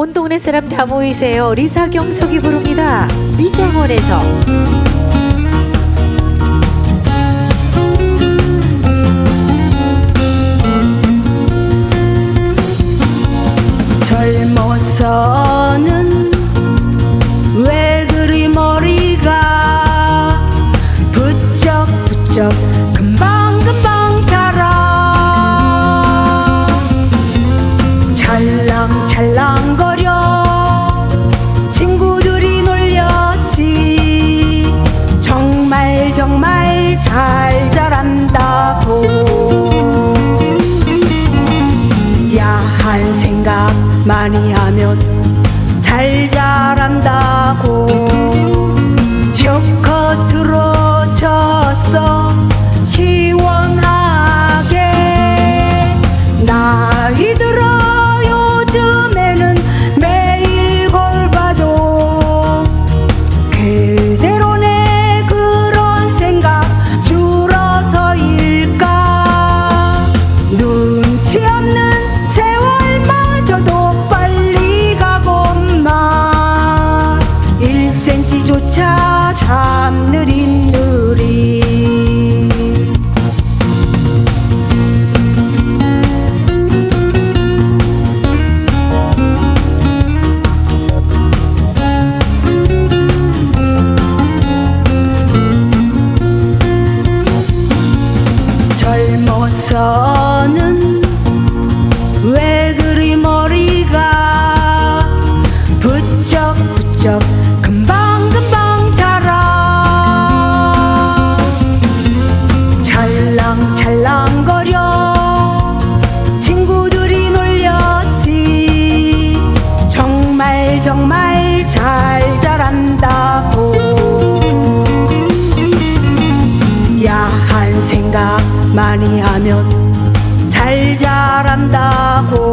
온 동네 사람 다 모이세요. 리사 경석이 부릅니다. 미정원에서. 젊어서는 왜 그리 머리가 부쩍 부쩍 금방금방 자라 찰랑찰랑 잘 자란다고. 야한 생각 많이 하면 잘 자란다고. 쇼컷으로 쳤어. 시원하게. 나이 들어 山大过